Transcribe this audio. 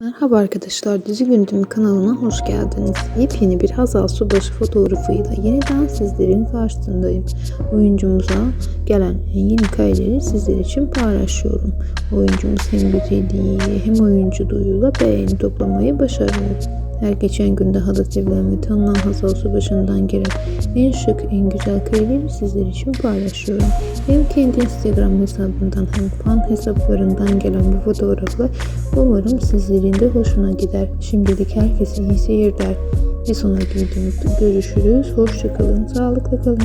Merhaba arkadaşlar, Dizi Gündemi kanalına hoş geldiniz. Yepyeni bir Hazal Subaşı fotoğrafıyla yeniden sizlerin karşısındayım. Oyuncumuza gelen yeni kareleri sizler için paylaşıyorum. Oyuncumuz hem güzelliği hem oyunculuğuyla beğeni toplamayı başarıyor. Her geçen gün daha da sevilen ve tanınan Hazal Subaşı'ndan gelen en şık, en güzel kareleri sizler için paylaşıyorum. Hem kendi Instagram hesabından hem fan hesaplarından gelen bu fotoğraflar umarım sizlerin de hoşuna gider. Şimdilik herkese iyi seyirler. Bir sonraki videomuzda görüşürüz. Hoşçakalın, sağlıkla kalın.